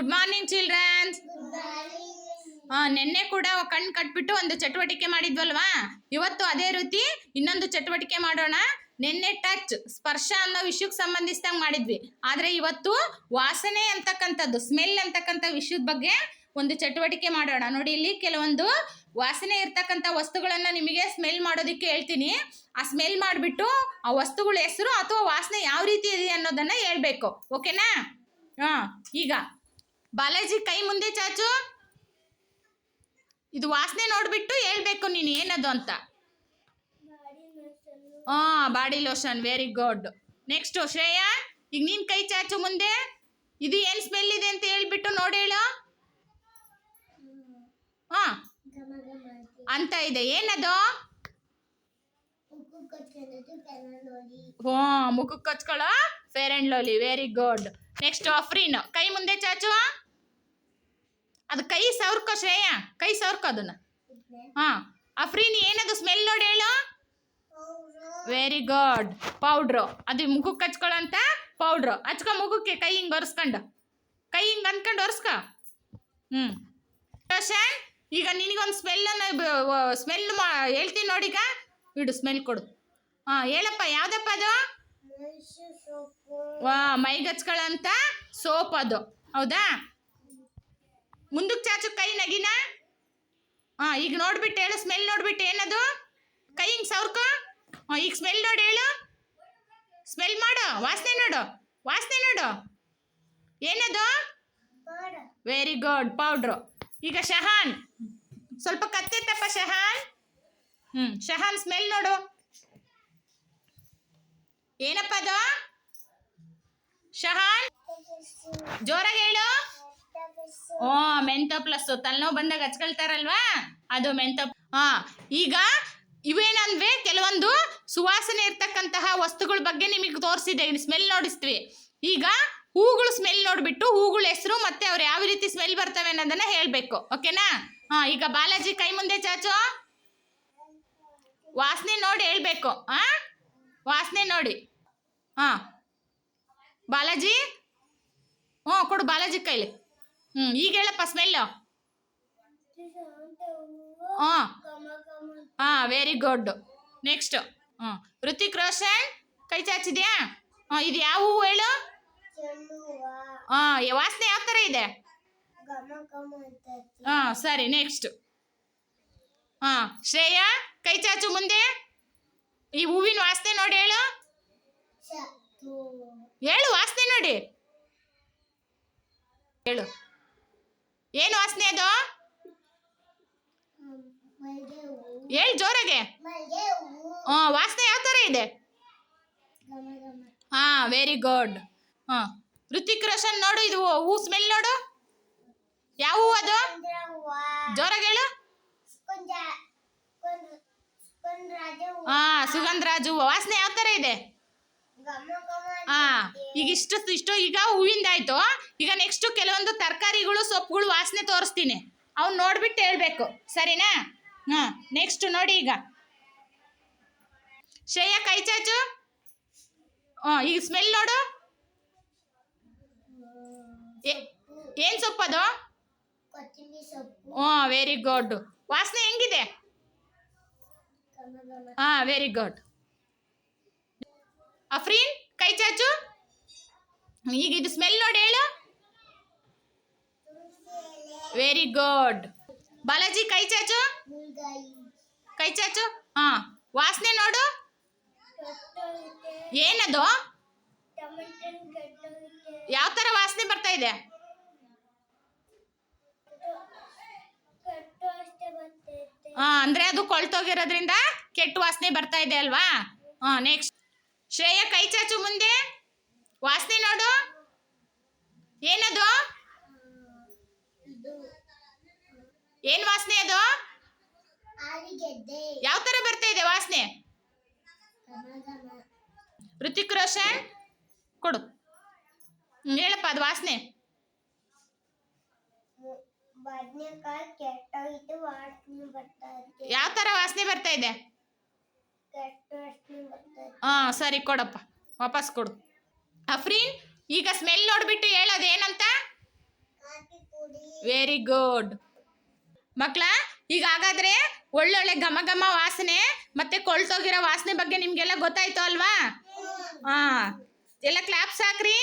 Good morning children's ನಿನ್ನೆ ಕೂಡ ಕಣ್ಣು ಕಟ್ಬಿಟ್ಟು ಒಂದು ಚಟುವಟಿಕೆ ಮಾಡಿದ್ವಲ್ವಾ? ಇವತ್ತು ಅದೇ ರೀತಿ ಇನ್ನೊಂದು ಚಟುವಟಿಕೆ ಮಾಡೋಣ. ನಿನ್ನೆ ಟಚ್ ಸ್ಪರ್ಶ ಅನ್ನೋ ವಿಷಯಕ್ಕೆ ಸಂಬಂಧಿಸಿದಂಗೆ ಮಾಡಿದ್ವಿ. ಆದ್ರೆ ಇವತ್ತು ವಾಸನೆ ಅಂತಕ್ಕಂಥದ್ದು ಸ್ಮೆಲ್ ಅಂತಕ್ಕಂಥ ವಿಷಯದ ಬಗ್ಗೆ ಒಂದು ಚಟುವಟಿಕೆ ಮಾಡೋಣ. ನೋಡಿ, ಇಲ್ಲಿ ಕೆಲವೊಂದು ವಾಸನೆ ಇರ್ತಕ್ಕಂಥ ವಸ್ತುಗಳನ್ನ ನಿಮಗೆ ಸ್ಮೆಲ್ ಮಾಡೋದಕ್ಕೆ ಹೇಳ್ತೀನಿ. ಆ ಸ್ಮೆಲ್ ಮಾಡಿಬಿಟ್ಟು ಆ ವಸ್ತುಗಳ ಹೆಸರು ಅಥವಾ ವಾಸನೆ ಯಾವ ರೀತಿ ಇದೆ ಅನ್ನೋದನ್ನ ಹೇಳ್ಬೇಕು. ಓಕೆನಾ ಹಾ ಈಗ ಬಾಲಾಜಿ ಕೈ ಮುಂದೆ ಚಾಚು. ಇದು ವಾಸನೆ ನೋಡ್ಬಿಟ್ಟು ಹೇಳ್ಬೇಕು ನೀನು ಏನದು ಅಂತ. ಹಾ body lotion very good next Shreya ಈಗ ನೀನ್ ಕೈ ಚಾಚು ಮುಂದೆ. ಇದು ಏನ್ ಸ್ಮೆಲ್ ಇದೆ ಅಂತ ಹೇಳ್ಬಿಟ್ಟು ನೋಡಿ ಹೇಳು. ಹಾ ಅಂತ ಇದೆ. ಏನದು? ಹ್ಞೂ ಮುಖಕ್ಕೆ ಹಚ್ಕೊಳ್ಳೋ? Fair and lovely very good next Afreen ಕೈ ಮುಂದೆ ಚಾಚು ಅದು ಕೈ ಸವರ್ಕೋ ಶ್ರೇಯ. ಕೈ ಸವರ್ಕೋ ಅದನ್ನ. ಹಾ. ಅಫ್ರೀನ್ ಏನದು ಸ್ಮೆಲ್ ನೋಡಿ ಹೇಳು. ವೆರಿ ಗುಡ್ ಪೌಡ್ರು ಅದು ಮುಖಕ್ಕೆ ಹಚ್ಕೊಳ್ಳೋ ಅಂತ ಪೌಡ್ರು ಹಚ್ಕೊ ಮುಖಕ್ಕೆ, ಕೈ ಹಿಂಗೆ ಒರೆಸ್ಕೊಂಡು. ಕೈ ಹಿಂಗೆ ಅಂದ್ಕೊಂಡು ಒರೆಸ್ಕೊ. ಹ್ಞೂ ರೋಷನ್ ಈಗ ನಿನಗೊಂದು ಸ್ಮೆಲ್ಲನ್ನು ಸ್ಮೆಲ್ ಮಾ, ಹೇಳ್ತೀನಿ ನೋಡೀಗ ಇಡು ಸ್ಮೆಲ್ ಕೊಡು. ಹಾಂ, ಹೇಳಪ್ಪ, ಯಾವುದಪ್ಪ ಅದು? ವಾ ಮೈಗೆ ಹಚ್ಕೊಳ್ಳೋಂಥ ಸೋಪ್ ಅದು. ಹೌದಾ? ಮುಂದಕ್ಕೆ ಚಾಚು ಕೈ ನಗಿನ? ಹಾಂ ಈಗ ನೋಡ್ಬಿಟ್ಟು ಹೇಳು ಸ್ಮೆಲ್ ನೋಡ್ಬಿಟ್ಟು ಏನದು? ಕೈ ಹಿಂಗೆ ಸೌರ್ಕ ಹಾಂ ಈಗ ಸ್ಮೆಲ್ ನೋಡಿ ಹೇಳು. ಸ್ಮೆಲ್ ಮಾಡು, ವಾಸನೆ ನೋಡು ವಾಸನೆ ನೋಡು. ಏನದು? ವೆರಿ ಗುಡ್ ಪೌಡ್ರು ಈಗ ಶಹಾನ್, ಸ್ವಲ್ಪ ಕತ್ತೆತ್ತಪ್ಪ ಶಹಾನ್. ಹ್ಞೂ ಶಹಾನ್ ಸ್ಮೆಲ್ ನೋಡು. ಏನಪ್ಪ ಅದು? ಶಹಾನ್? ಜೋರಾಗಿ ಹೇಳು. ಓ, ಮೆಂತೋ ಪ್ಲಸ್ ತಲೆನೋವು ಬಂದಾಗ ಹಚ್ಕೊಳ್ತಾರಲ್ವಾ? ಅದು ಮೆಂತೋ ಹಾ, ಈಗ ಇವೇನಂದ್ರೆ ಕೆಲವೊಂದು ಸುವಾಸನೆ ಇರ್ತಕ್ಕಂತಹ ವಸ್ತುಗಳ ಬಗ್ಗೆ ನಿಮಗೆ ತೋರಿಸಿದೆ. ಸ್ಮೆಲ್ ನೋಡಿಸ್ತೀವಿ. ಈಗ ಹೂಗಳು ಸ್ಮೆಲ್ ನೋಡಿಬಿಟ್ಟು ಹೂಗಳ ಹೆಸರು ಮತ್ತೆ ಅವ್ರು ಯಾವ ರೀತಿ ಸ್ಮೆಲ್ ಬರ್ತವೆ ಅನ್ನೋದನ್ನ ಹೇಳ್ಬೇಕು. ಓಕೆನಾ? ಹಾ, ಈಗ ಬಾಲಾಜಿ ಕೈ ಮುಂದೆ ಚಾಚು. ವಾಸನೆ ನೋಡಿ ಹೇಳ್ಬೇಕು. ಆ? ವಾಸನೆ ನೋಡಿ. ಹಾಂ. ಬಾಲಾಜಿ? ಹ್ಞೂ, ಕೊಡು ಬಾಲಾಜಿ ಕೈಲಿ. ಹ್ಞೂ ಈಗ ಹೇಳಪ್ಪ ಸ್ಮೆಲ್ಲು ಹಾಂ ಹಾಂ ವೆರಿ ಗುಡ್ ನೆಕ್ಸ್ಟು ಹ್ಞೂ. ಋತಿಕ್ ರೋಷನ್, ಕೈ ಚಾಚಿದ್ಯಾ? ಹಾಂ ಇದು ಯಾವ ಹೂವು ಹೇಳು? ಹಾಂ ವಾಸನೆ ಯಾವ ಥರ ಇದೆ? ಹಾಂ, ಸರಿ ನೆಕ್ಸ್ಟು ಹಾಂ, ಶ್ರೇಯಾ, ಕೈ ಚಾಚು ಮುಂದೆ. ಈ ಹೂವಿನ ವಾಸನೆ ನೋಡಿ ಹೇಳು. ಹೇಳು ವಾಸನೆ ನೋಡಿ. ಹೇಳು. ಏನು ವಾಸನೆ ಅದು? ಹೇಳು ಜೋರಾಗೆ. ಹಾ ವಾಸನೆ ಯಾವ ಥರ ಇದೆ? ಹಾ ವೆರಿ ಗುಡ್ ಹಾ ಋತಿಕ್ ರೋಷನ್ ನೋಡು, ಇದು ಹೂ ಸ್ಮೆಲ್ ನೋಡು. ಯಾವ ಹೂ ಅದು? ಜೋರಾಗಿ ಹೇಳು. ಹಾ ಸುಗಂಧರಾಜು ವಾಸನೆ ಯಾವ ಥರ ಇದೆ? ಹಾ ಈಗ ಇಷ್ಟು ಇಷ್ಟು ಈಗ ಹೂವಿಂದಾಯ್ತು ಈಗ ನೆಕ್ಸ್ಟ್ ಕೆಲವೊಂದು ತರಕಾರಿಗಳು ಸೊಪ್ಪುಗಳು ವಾಸನೆ ತೋರಿಸ್ತೀನಿ. ಅವ್ನು ನೋಡ್ಬಿಟ್ಟು ಹೇಳ್ಬೇಕು. ಸರಿನಾ? ಹಾ ನೆಕ್ಸ್ಟ್ ನೋಡಿ ಈಗ. ಶ್ರೇಯ ಕೈ ಚಾಚು. ಹಾ ಈಗ ಸ್ಮೆಲ್ ನೋಡು. ಏನ್ ಸೊಪ್ಪದು? ಹ್ಞೂ ವೆರಿ ಗುಡ್ ವಾಸನೆ ಹೆಂಗಿದೆ? ಹಾ ವೆರಿ ಗುಡ್ ಅಫ್ರೀನ್ ಕೈ ಚಾಚು. ಈಗ ಇದು ಸ್ಮೆಲ್ ನೋಡಿ ಹೇಳು. ವೆರಿ ಗುಡ್ ಬಾಲಾಜಿ ಕೈ ಚಾಚು. ಕೈ ಚಾಚು. ಹಾ ವಾಸನೆ ನೋಡು. ಏನದು? ಯಾವ ತರ ವಾಸನೆ ಬರ್ತಾ ಇದೆ ಕೆಟ್ಟು ಅಷ್ಟೇ ಬರ್ತೈತೆ ಹಾ ಅಂದ್ರೆ ಅದು ಕೊಳ್ತೋಗಿರೋದ್ರಿಂದ ಕೆಟ್ಟ ವಾಸನೆ ಬರ್ತಾ ಇದೆ ಅಲ್ವಾ? ಹಾ ನೆಕ್ಸ್ಟ್ ಶ್ರೇಯ, ಕೈ ಚಾಚು ಮುಂದೆ. ವಾಸನೆ ನೋಡು. ಏನದು? ಏನ್ ವಾಸನೆ ಅದು? ಯಾವ ತರ ಬರ್ತಾ ಇದೆ ವಾಸನೆ? ಋತಿಕ್ ರೋಷನ್. ಕೊಡು. ಹೇಳಪ್ಪ ಅದು ವಾಸನೆ. ಬದ್ನೆಕಾಯಿ ಕೆಟ್ಟೋಗಿದ್ದು ವಾಸನೆ ಬರ್ತಾ ಇದೆ ಯಾವ ತರ ವಾಸನೆ ಬರ್ತಾ ಇದೆ? ಕೆಟ್ಟ ವಾಸನೆ ಬರ್ತಾ ಇದೆ ಹಾ ಸರಿ ಕೊಡಪ್ಪ ವಾಪಸ್ ಕೊಡು. ಅಫ್ರೀನ್ ಈಗ ಸ್ಮೆಲ್ ನೋಡ್ಬಿಟ್ಟು ಹೇಳೋದು ಏನಂತ ವೆರಿ ಗುಡ್ ಮಕ್ಕಳ ಈಗ ಹಾಗಾದ್ರೆ ಒಳ್ಳೊಳ್ಳೆ ಘಮ ಘಮ ವಾಸನೆ ಮತ್ತೆ ಕೊಳ್ತೋಗಿರೋ ವಾಸನೆ ಬಗ್ಗೆ ನಿಮ್ಗೆಲ್ಲ ಗೊತ್ತಾಯ್ತು ಅಲ್ವಾ? ಹಾ ಎಲ್ಲ ಕ್ಲಾಪ್ಸ್ ಹಾಕ್ರಿ.